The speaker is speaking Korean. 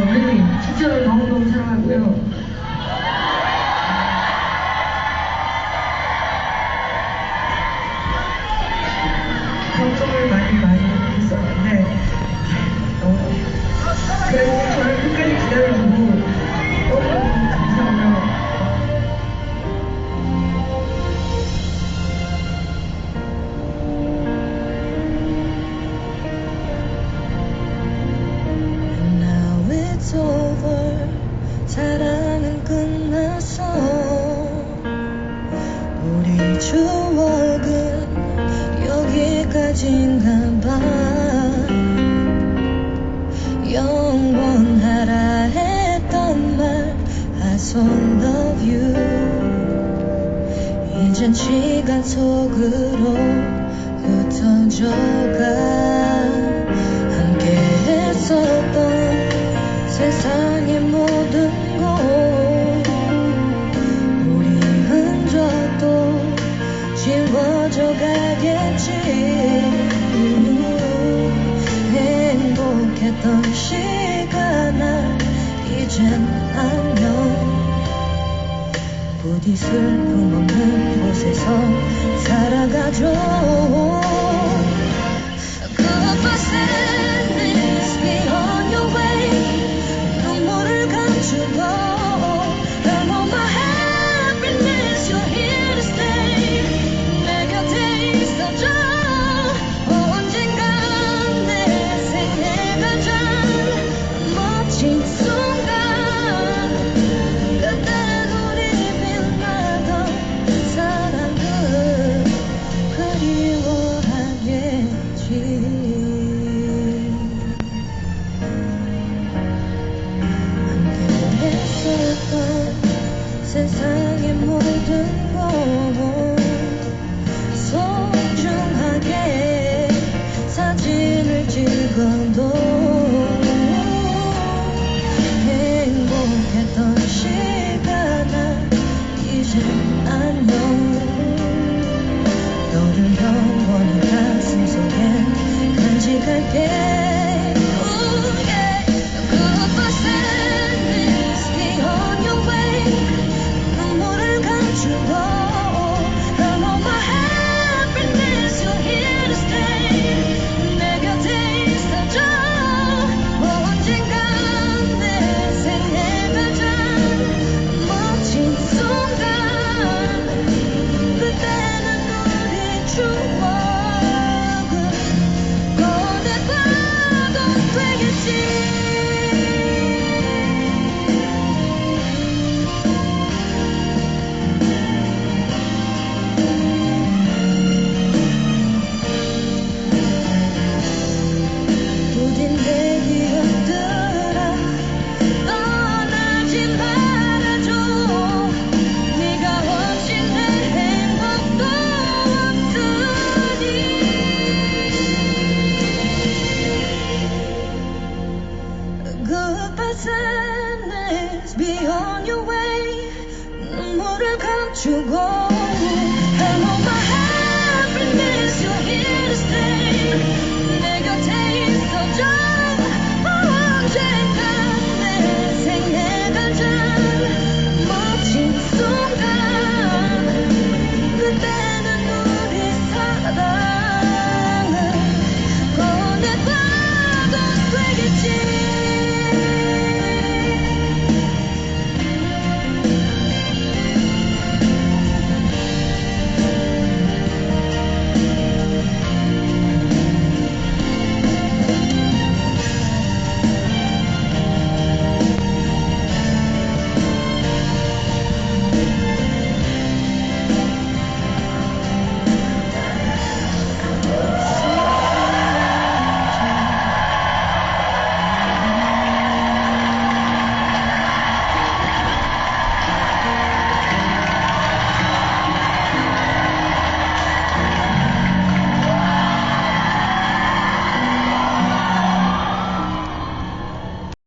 오늘이 진짜로 너무너무 사랑하고요. fond of you 이젠 시간 속으로 흩어져가 함께 했었던 세상의 모든 곳 우리 흔적도 지워져 가겠지. 행복했던 시간아 이젠 아. 어디 슬픔 없는 곳에서 살아가죠 그곳은 하겠지 안그랬을까 세상의 모든 걸 소중하게 사진을 찍어도 again. to go.